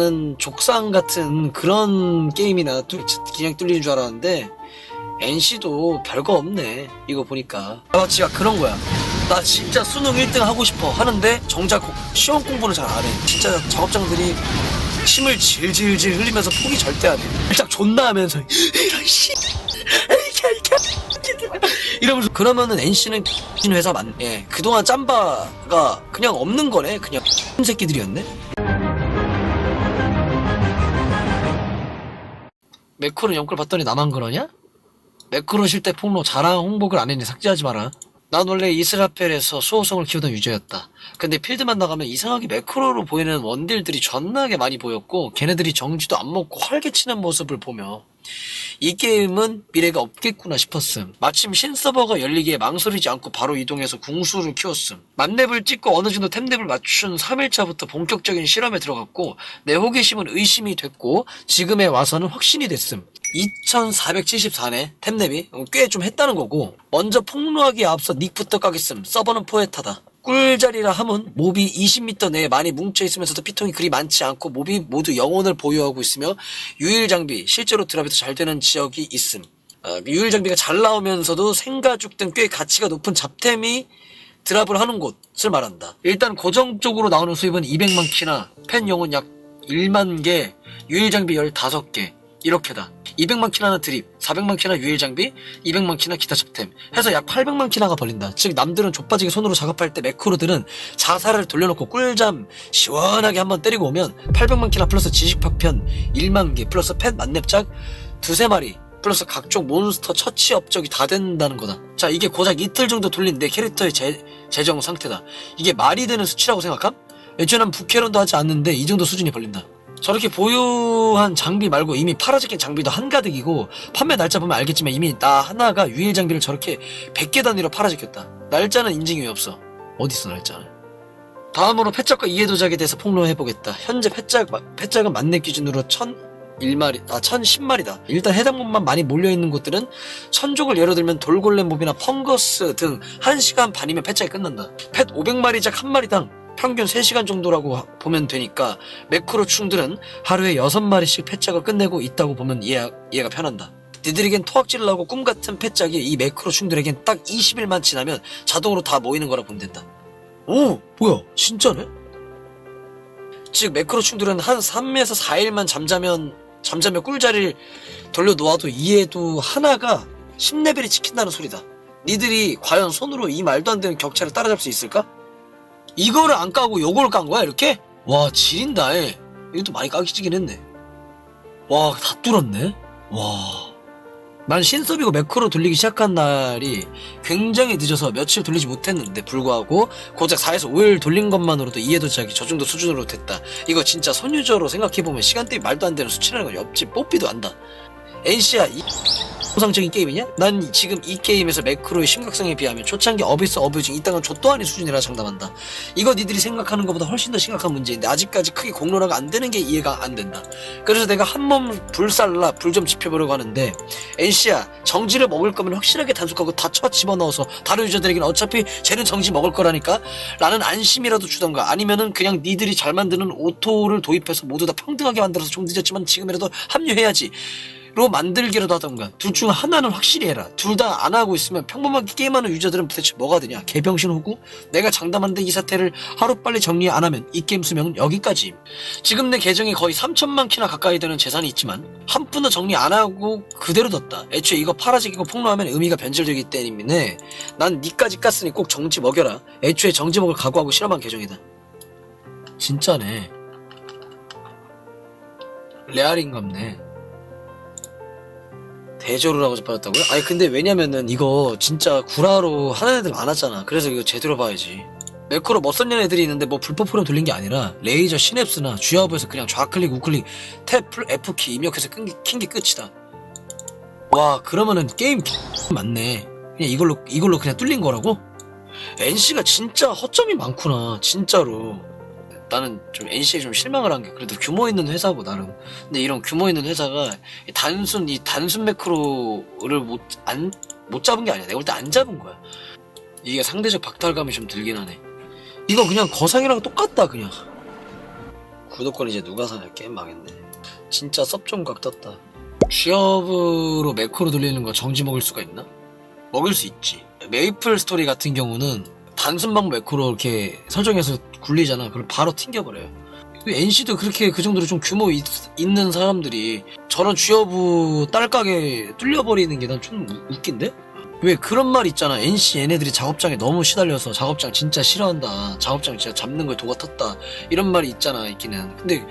는 족상 같은 그런 게임이나 뚫, 그냥 뚫리는 줄 알았는데 NC도 별거 없네 이거 보니까. 아 진짜 그런 거야. 나 진짜 수능 1등 하고 싶어 하는데 정작 고- 시험 공부는 잘 안 해. 진짜 작업장들이 침을 질질질 흘리면서 포기 절대 안해. 살짝 존나 하면서 이런 씨. 이러면서 그러면은 NC는 회사 맞네 예, 그동안 짬바가 그냥 없는 거네 그냥. 새끼들이었네 매크로 영끌 봤더니 나만 그러냐? 매크로 쉴때 폭로 자랑 홍보글 안 했니 삭제하지 마라. 난 원래 이스라펠에서 수호성을 키우던 유저였다. 근데 필드만 나가면 이상하게 매크로로 보이는 원딜들이 존나게 많이 보였고 걔네들이 정지도 안 먹고 활개치는 모습을 보며 이 게임은 미래가 없겠구나 싶었음. 마침 신서버가 열리기에 망설이지 않고 바로 이동해서 궁수를 키웠음. 만렙을 찍고 어느 정도 템렙을 맞춘 3일차부터 본격적인 실험에 들어갔고 내 호기심은 의심이 됐고 지금에 와서는 확신이 됐음. 2474네 템랩이 꽤 좀 했다는 거고 먼저 폭로하기에 앞서 닉부터 까겠음 서버는 포획하다 꿀자리라 함은 몹이 20m 내에 많이 뭉쳐 있으면서도 피통이 그리 많지 않고 몹이 모두 영혼을 보유하고 있으며 유일 장비 실제로 드랍이 더잘 되는 지역이 있음 어, 유일 장비가 잘 나오면서도 생가죽 등 꽤 가치가 높은 잡템이 드랍을 하는 곳을 말한다. 일단 고정적으로 나오는 수입은 200만 키나 펜 영혼 약 1만 개, 유일 장비 15개 이렇게다. 200만 키나 드립, 400만 키나 유일 장비, 200만 키나 기타 잡템 해서 약 800만 키나가 벌린다. 즉 남들은 족빠지게 손으로 작업할 때 매크로들은 자살을 돌려놓고 꿀잠 시원하게 한번 때리고 오면 800만 키나 플러스 지식 파편 1만 개 플러스 펫 만렙작 두세 마리 플러스 각종 몬스터 처치 업적이 다 된다는 거다. 자, 이게 고작 이틀 정도 돌린 내 캐릭터의 재, 재정 상태다. 이게 말이 되는 수치라고 생각함? 애초에는 부캐런도 하지 않는데 이 정도 수준이 벌린다. 저렇게 보유한 장비 말고 이미 팔아제낀 장비도 한가득이고 판매 날짜 보면 알겠지만 이미 나 하나가 유일 장비를 저렇게 100개 단위로 팔아제꼈다. 날짜는 인증이 왜 없어? 어딨어 날짜는? 다음으로 패짝과 이해도작에 대해서 폭로해보겠다. 현재 패짝, 패짝은 만렙 기준으로 1001마리, 아, 1010마리다. 일단 해당 몹만 많이 몰려있는 곳들은 천족을 예로 들면 돌골렘 몹이나 펑거스 등 1시간 반이면 패짝이 끝난다. 펫 500마리작 한 마리당 평균 3시간 정도라고 하- 보면 되니까 매크로 충들은 하루에 6마리씩 패짝을 끝내고 있다고 보면 이해, 이해가 편한다. 니들에겐 토악질을 하고 꿈같은 패짝이 이 매크로 충들에겐 딱 20일만 지나면 자동으로 다 모이는 거라 보면 된다. 오! 뭐야? 진짜네? 즉 매크로 충들은 한 3에서 4일만 잠자면 잠자며 꿀자리를 돌려놓아도 이해도 하나가 10레벨이 지킨다는 소리다. 니들이 과연 손으로 이 말도 안 되는 격차를 따라잡을 수 있을까? 이거를 안 까고 요걸 깐 거야 이렇게? 와 지린다 에 이것도 많이 까기지긴 했네. 와 다 뚫었네? 와 난 신서비고 매크로 돌리기 시작한 날이 굉장히 늦어서 며칠 돌리지 못했는데 불구하고 고작 4에서 5일 돌린 것만으로도 이해도작이 저 정도 수준으로 됐다. 이거 진짜 손유저로 생각해보면 시간대에 말도 안 되는 수치라는 건 옆집 뽀삐도 안다 NC야 이 정상적인 게임이냐? 난 지금 이 게임에서 매크로의 심각성에 비하면 초창기 어비스 어뷰징 이 땅은 족도 아닌 수준이라 장담한다. 이거 니들이 생각하는 것보다 훨씬 더 심각한 문제인데 아직까지 크게 공론화가 안 되는 게 이해가 안 된다. 그래서 내가 한 몸 불살라 불 좀 지펴보려고 하는데 NC야 정지를 먹을 거면 확실하게 단속하고 다 쳐 집어넣어서 다른 유저들에게는 어차피 쟤는 정지 먹을 거라니까 라는 안심이라도 주던가 아니면은 그냥 니들이 잘 만드는 오토를 도입해서 모두 다 평등하게 만들어서 좀 늦었지만 지금이라도 합류해야지 로 만들기라도 하던가. 둘 중 하나는 확실히 해라. 둘 다 안 하고 있으면 평범하게 게임하는 유저들은 도대체 뭐가 되냐? 개병신 호구? 내가 장담한데 이 사태를 하루빨리 정리 안 하면 이 게임 수명은 여기까지. 지금 내 계정에 거의 3천만 키나 가까이 되는 재산이 있지만 한 푼도 정리 안 하고 그대로 뒀다. 애초에 이거 팔아지기고 폭로하면 의미가 변질되기 때문에 난 니까지 깠으니 꼭 정지 먹여라. 애초에 정지 먹을 각오하고 실험한 계정이다. 진짜네. 레알인갑네 대조를 하고 빠졌다고요? 아니 근데 왜냐면은 이거 진짜 구라로 하는 애들 많았잖아. 그래서 이거 제대로 봐야지. 매크로 멋선년 애들이 있는데 뭐 불법 프로그램 돌린 게 아니라 레이저 시냅스나 주야부에서 그냥 좌클릭 우클릭 탭 플- F키 입력해서 킨게 끝이다. 와 그러면은 게임 맞네. 그냥 이걸로 이걸로 그냥 뚫린 거라고? NC가 진짜 허점이 많구나 진짜로 나는 좀 NC에 좀 실망을 한 게 그래도 규모 있는 회사고 나름. 근데 이런 규모 있는 회사가 이 단순 이 단순 매크로를 못 안 못 잡은 게 아니야. 내가 볼 때 안 잡은 거야. 이게 상대적 박탈감이 좀 들긴 하네. 이거 그냥 거상이랑 똑같다 그냥. 구독권 이제 누가 사냐? 게임 망했네. 진짜 섭종각 떴다. 취업으로 매크로 돌리는 거 정지 먹을 수가 있나? 먹을 수 있지. 메이플 스토리 같은 경우는 단순 방법 매크로 이렇게 설정해서 굴리잖아 그럼 바로 튕겨버려요 NC도 그렇게 그 정도로 좀 규모 있, 는 사람들이 저런 취업부 딸깍에 뚫려버리는 게 난 좀 웃긴데? 왜 그런 말 있잖아. NC 얘네들이 작업장에 너무 시달려서 작업장 진짜 싫어한다. 작업장 진짜 잡는 거에 도가 텄다. 이런 말이 있잖아, 있기는. 근데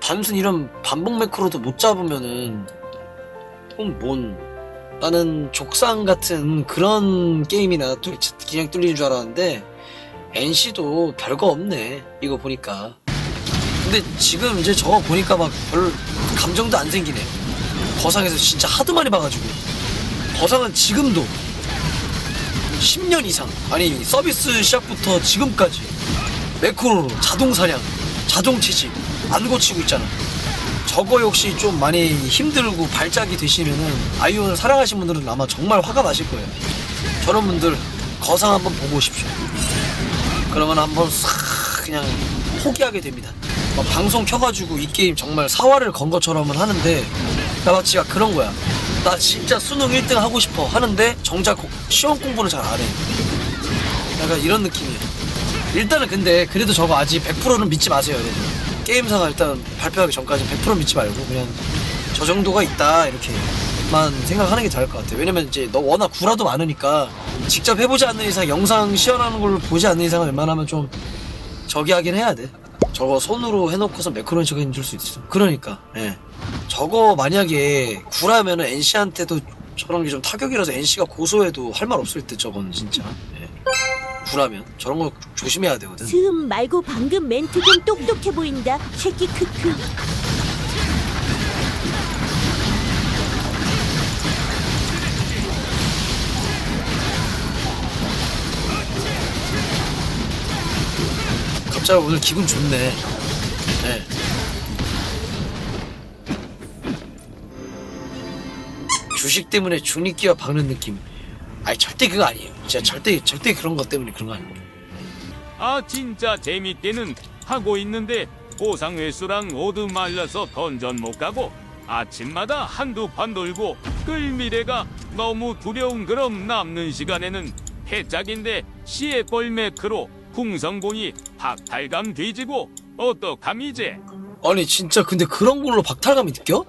단순 이런 반복 매크로도 못 잡으면은 그건 뭔 나는 족상 같은 그런 게임이나 뚫, 그냥 뚫리는 줄 알았는데 NC도 별거 없네. 이거 보니까. 근데 지금 이제 저거 보니까 막별 감정도 안 생기네. 거상에서 진짜 하도 많이 봐가지고. 거상은 지금도 10년 이상 아니 서비스 시작부터 지금까지 매크로로 자동 사냥 자동 채집 안 고치고 있잖아 저거 역시 좀 많이 힘들고 발작이 되시면은 아이온을 사랑하신 분들은 아마 정말 화가 나실 거예요 저런 분들 거상 한번 보고 오십시오 그러면 한번 싹 그냥 포기하게 됩니다 막 방송 켜가지고 이 게임 정말 사활을 건 것처럼은 하는데 나 마치 가 그런 거야 나 진짜 수능 1등 하고 싶어 하는데 정작 고- 시험 공부는 잘 안 해. 약간 이런 느낌이야. 일단은 근데 그래도 저거 아직 100%는 믿지 마세요, 여러분. 게임사가 일단 발표하기 전까지 100% 믿지 말고 그냥 저 정도가 있다 이렇게만 생각하는 게 나을 것 같아. 왜냐면 이제 너 워낙 구라도 많으니까 직접 해보지 않는 이상 영상 시연하는 걸 보지 않는 이상은 웬만하면 좀 저기 하긴 해야 돼. 저거 손으로 해놓고서 매크로니 저기 힘줄 수 있어. 그러니까, 예. 저거 만약에 구라면은 NC한테도 저런 게 좀 타격이라서 NC가 고소해도 할 말 없을 듯 저건 진짜. 예. 구라면 저런 거 조심해야 되거든. 스음 말고 방금 멘트 좀 똑똑해 보인다. 새끼 크크. 갑자기 오늘 기분 좋네. 예. 주식 때문에 중립기와 박는 느낌. 아니 절대 그거 아니에요. 진짜 절대 절대 그런 것 때문에 그런 거 아니에요. 아 진짜 재밌게는 하고 있는데 보상 횟수랑 모두 말라서 던전 못 가고 아침마다 한두 판 돌고 끌 미래가 너무 두려운 그럼 남는 시간에는 해짝인데 시에 뻘매크로 풍성공이 박탈감 뒤지고 어떡함 이제? 아니 진짜 근데 그런 걸로 박탈감이 느껴?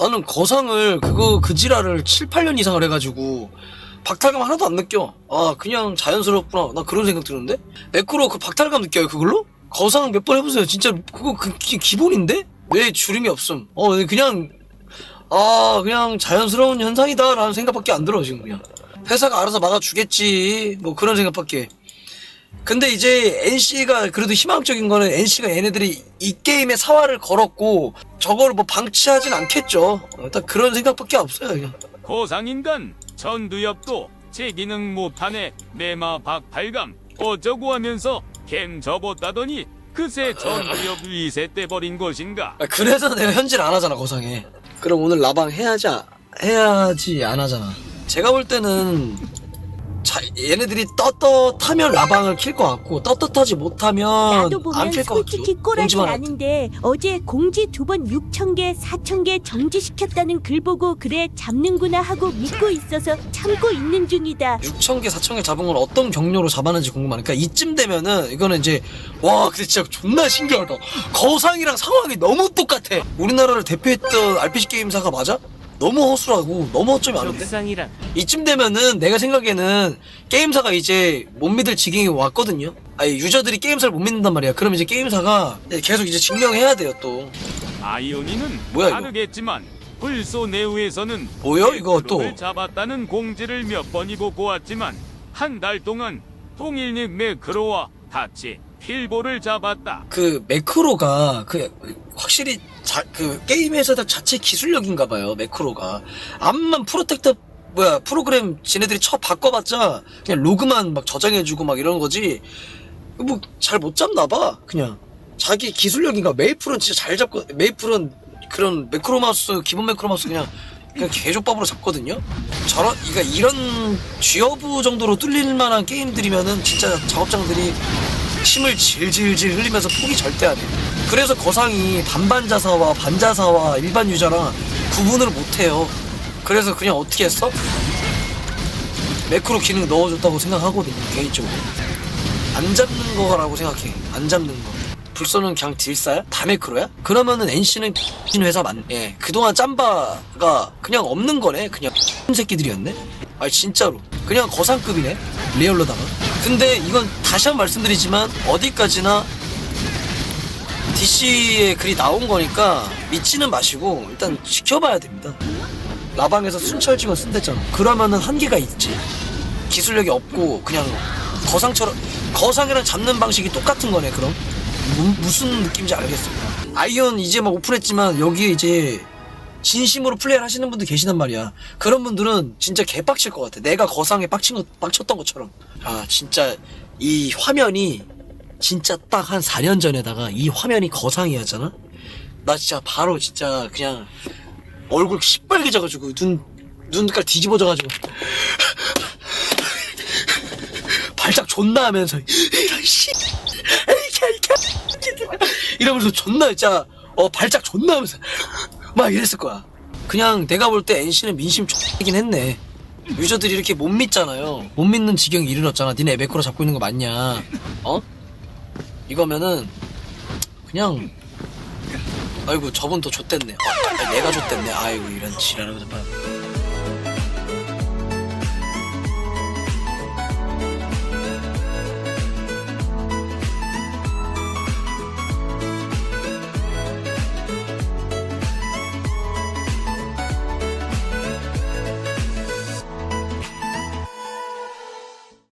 나는 거상을 그거 그 지랄을 7, 8년 이상을 해가지고 박탈감 하나도 안 느껴. 아 그냥 자연스럽구나. 나 그런 생각 드는데? 매크로 그 박탈감 느껴요 그걸로? 거상 몇 번 해보세요. 진짜 그거 그 기, 기본인데? 왜 주름이 없음. 어 그냥 아 그냥 자연스러운 현상이다 라는 생각밖에 안 들어 지금 그냥. 회사가 알아서 막아주겠지. 뭐 그런 생각밖에 근데 이제 NC가 그래도 희망적인 거는 NC가 얘네들이 이 게임에 사활을 걸었고 저걸 뭐 방치하진 않겠죠. 어, 딱 그런 생각밖에 없어요. 그냥. 고상인간 전두엽도 제 기능 못하네 내마 박탈감 어쩌고 하면서 캠 접었다더니 그새 전두엽 리셋 돼버린 것인가 아, 그래서 내가 현질 안 하잖아 거상에. 그럼 오늘 라방 해야지 아- 해야지 안 하잖아. 제가 볼 때는 자, 얘네들이 떳떳하면 라방을 킬 것 같고 떳떳하지 못하면 나도 안 보면 킬것 같고 솔직히 꼬라지 공지만 할 때. 나는데 어제 공지 두 번 6천 개, 4천 개 정지시켰다는 글 보고 그래 잡는구나 하고 믿고 있어서 참고 있는 중이다. 6천 개, 4천 개 잡은 건 어떤 경로로 잡았는지 궁금하니까 이쯤 되면은 이거는 이제 와 근데 진짜 존나 신기하다. 거상이랑 상황이 너무 똑같아. 우리나라를 대표했던 RPG 게임사가 맞아? 너무 허술하고 너무 어쩌이 많은데 적상이란 이쯤 되면은 내가 생각에는 게임사가 이제 못 믿을 지경이 왔거든요. 아니 유저들이 게임사를 못 믿는단 말이야. 그럼 이제 게임사가 계속 이제 증명해야 돼요 또. 아이오니는 뭐야, 이거? 다르겠지만 불소 내부에서는 뭐요 이거 또? 잡았다는 공지를 몇 번이고 보았지만 한 달 동안 통일님 매크로와 같이 필보를 잡았다. 그 매크로가 그 확실히 자, 그 게임에서 자체 기술력인가 봐요 매크로가. 암만 프로텍터 뭐야 프로그램 지네들이 쳐 바꿔봤자 그냥 로그만 막 저장해주고 막 이런 거지. 뭐 잘 못 잡나 봐 그냥. 자기 기술력인가? 메이플은 진짜 잘 잡고 메이플은 그런 매크로 마우스 기본 매크로 마우스 그냥 그냥 개조법으로 잡거든요? 저런 그러니까 이런 쥐어부 정도로 뚫릴 만한 게임들이면은 진짜 작업장들이 침을 질질질 흘리면서 포기 절대 안 해. 그래서 거상이 반반자사와 반자사와 일반 유저랑 구분을 못 해요. 그래서 그냥 어떻게 했어? 매크로 기능 넣어줬다고 생각하거든, 개인적으로. 안 잡는 거라고 생각해. 안 잡는 거. 불소는 그냥 딜사야? 다 매크로야? 그러면은 NC는 회사 맞, 예. 그동안 짬바가 그냥 없는 거네. 그냥 새끼들이었네? 아니, 진짜로. 그냥 거상급이네. 리얼로다가. 근데 이건 다시 한 번 말씀드리지만, 어디까지나 DC의 글이 나온 거니까 믿지는 마시고, 일단 지켜봐야 됩니다. 라방에서 순찰직원 쓴댔잖아. 그러면은 한계가 있지. 기술력이 없고 그냥 거상처럼 거상이랑 잡는 방식이 똑같은 거네. 그럼 무, 무슨 느낌인지 알겠어. 아이언 이제 막 오픈했지만 여기에 이제 진심으로 플레이를 하시는 분들 계시단 말이야. 그런 분들은 진짜 개빡칠 것 같아. 내가 거상에 빡친 거 빡쳤던 것처럼. 아 진짜 이 화면이 진짜 딱 한 4년 전에다가 이 화면이 거상이었잖아. 나 진짜 바로 진짜 그냥 얼굴 시뻘개져가지고 눈 눈깔 뒤집어져가지고 발작 존나 하면서 이런 씨 이러면서 존나 진짜 어 발작 존나 하면서 막 이랬을 거야. 그냥 내가 볼 때 NC는 민심 X이긴 했네. 유저들이 이렇게 못 믿잖아요. 못 믿는 지경에 이르렀잖아. 니네 에베크로 잡고 있는 거 맞냐? 어? 이거면은 그냥 아이고 저분 또 좆됐네. 어, 아니, 내가 좆됐네. 아이고 이런 지랄하면서 막